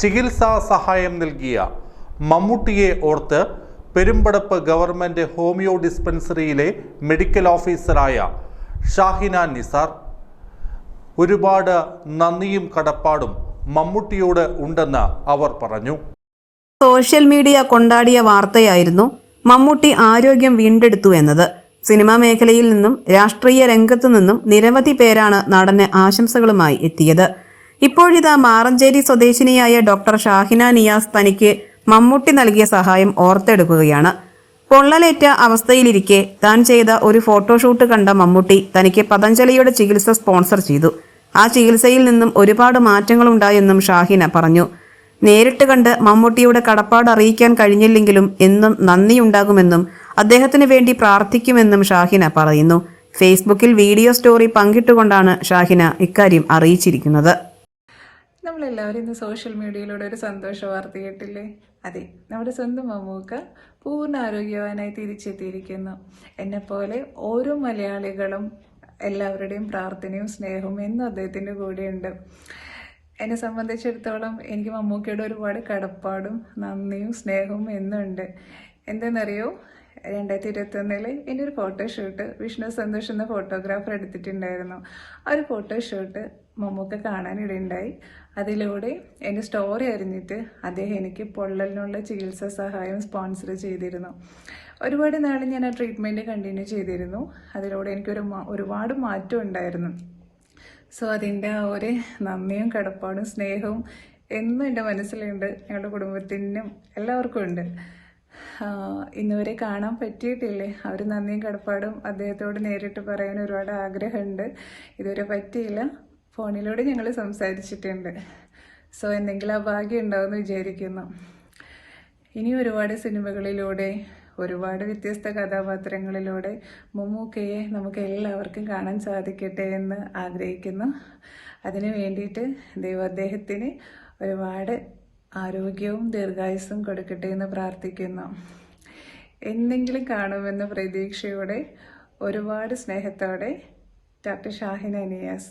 ചികിത്സാ സഹായം നൽകിയ മമ്മൂട്ടിയെ ഓർത്ത് പെരുമ്പടപ്പ് ഗവൺമെന്റ് ഹോമിയോ ഡിസ്പെൻസറിയിലെ മെഡിക്കൽ ഓഫീസറായ ഷാഹിന നിസാർ. ഒരുപാട് നന്ദിയും കടപ്പാടും മമ്മൂട്ടിയോട് ഉണ്ടെന്ന് അവർ പറഞ്ഞു. സോഷ്യൽ മീഡിയ കൊണ്ടാടിയ വാർത്തയായിരുന്നു മമ്മൂട്ടി ആരോഗ്യം വീണ്ടെടുത്തു എന്നത്. സിനിമാ മേഖലയിൽ നിന്നും രാഷ്ട്രീയ രംഗത്തു നിന്നും നിരവധി പേരാണ് നടന് ആശംസകളുമായി എത്തിയത്. ഇപ്പോഴിതാ മാറഞ്ചേരി സ്വദേശിനിയായ ഡോക്ടർ ഷാഹിന നിയാസ് തനിക്ക് മമ്മൂട്ടി നൽകിയ സഹായം ഓർത്തെടുക്കുകയാണ്. പൊള്ളലേറ്റ അവസ്ഥയിലിരിക്കെ താൻ ചെയ്ത ഒരു ഫോട്ടോഷൂട്ട് കണ്ട മമ്മൂട്ടി തനിക്ക് പതഞ്ജലിയുടെ ചികിത്സ സ്പോൺസർ ചെയ്തു. ആ ചികിത്സയിൽ നിന്നും ഒരുപാട് മാറ്റങ്ങളുണ്ടായെന്നും ഷാഹിന പറഞ്ഞു. നേരിട്ട് കണ്ട് മമ്മൂട്ടിയുടെ കടപ്പാട് അറിയിക്കാൻ കഴിഞ്ഞില്ലെങ്കിലും എന്നും നന്ദിയുണ്ടാകുമെന്നും അദ്ദേഹത്തിന് വേണ്ടി പ്രാർത്ഥിക്കുമെന്നും ഷാഹിന പറയുന്നു. ഫേസ്ബുക്കിൽ വീഡിയോ സ്റ്റോറി പങ്കിട്ടുകൊണ്ടാണ് ഷാഹിന ഇക്കാര്യം അറിയിച്ചിരിക്കുന്നത്. നമ്മളെല്ലാവരും ഇന്ന് സോഷ്യൽ മീഡിയയിലൂടെ ഒരു സന്തോഷ വാർത്ത കേട്ടില്ലേ? അതെ നമ്മുടെ സ്വന്തം മമ്മൂക്ക പൂർണ ആരോഗ്യവാനായി തിരിച്ചെത്തിയിരിക്കുന്നു. എന്നെപ്പോലെ ഓരോ മലയാളികളും എല്ലാവരുടെയും പ്രാർത്ഥനയും സ്നേഹവും എന്നും അദ്ദേഹത്തിന്റെ കൂടെയുണ്ട്. എന്നെ സംബന്ധിച്ചിടത്തോളം എനിക്ക് മമ്മൂക്കയുടെ ഒരുപാട് കടപ്പാടും നന്ദിയും സ്നേഹവും എന്നുണ്ട്. എന്തെന്നറിയോ? രണ്ടായിരത്തി ഇരുപത്തൊന്നിൽ എന്റെ ഒരു ഫോട്ടോഷൂട്ട് വിഷ്ണു സന്തോഷ് എന്ന ഫോട്ടോഗ്രാഫർ എടുത്തിട്ടുണ്ടായിരുന്നു. ആ ഒരു ഫോട്ടോഷൂട്ട് മമ്മൂക്ക കാണാനിടയുണ്ടായി. അതിലൂടെ എന്റെ സ്റ്റോറി അറിഞ്ഞിട്ട് അദ്ദേഹം എനിക്ക് പൊള്ളലിനുള്ള ചികിത്സാ സഹായം സ്പോൺസർ ചെയ്തിരുന്നു. ഒരുപാട് നാൾ ഞാൻ ആ ട്രീറ്റ്മെന്റ് കണ്ടിന്യൂ ചെയ്തിരുന്നു. അതിലൂടെ എനിക്കൊരു ഒരുപാട് മാറ്റം ഉണ്ടായിരുന്നു. സോ അതിന്റെ ആ ഒരു നന്ദിയും കടപ്പാടും സ്നേഹവും എന്നും എന്റെ മനസ്സിലുണ്ട്. ഞങ്ങളുടെ കുടുംബത്തിനും എല്ലാവർക്കും ഉണ്ട്. ഇന്നുവരെ കാണാൻ പറ്റിയിട്ടില്ലേ? ഒരു നന്ദിയും കടപ്പാടും അദ്ദേഹത്തോട് നേരിട്ട് പറയാൻ ഒരുപാട് ആഗ്രഹമുണ്ട്. ഇതുവരെ പറ്റിയില്ല. ഫോണിലൂടെ ഞങ്ങൾ സംസാരിച്ചിട്ടുണ്ട്. സോ എന്തെങ്കിലും ആ ഭാഗ്യം ഉണ്ടാവുമെന്ന് വിചാരിക്കുന്നു. ഇനി ഒരുപാട് സിനിമകളിലൂടെ ഒരുപാട് വ്യത്യസ്ത കഥാപാത്രങ്ങളിലൂടെ മമ്മൂക്കയെ നമുക്ക് എല്ലാവർക്കും കാണാൻ സാധിക്കട്ടെ എന്ന് ആഗ്രഹിക്കുന്നു. അതിനു വേണ്ടിയിട്ട് ദൈവം അദ്ദേഹത്തിന് ഒരുപാട് ആരോഗ്യവും ദീർഘായുസ്സും കൊടുക്കട്ടെ എന്ന് പ്രാർത്ഥിക്കുന്നു. എന്തെങ്കിലും കാണുമെന്ന പ്രതീക്ഷയോടെ ഒരുപാട് സ്നേഹത്തോടെ ഡോക്ടർ ഷാഹിൻ അനിയാസ്.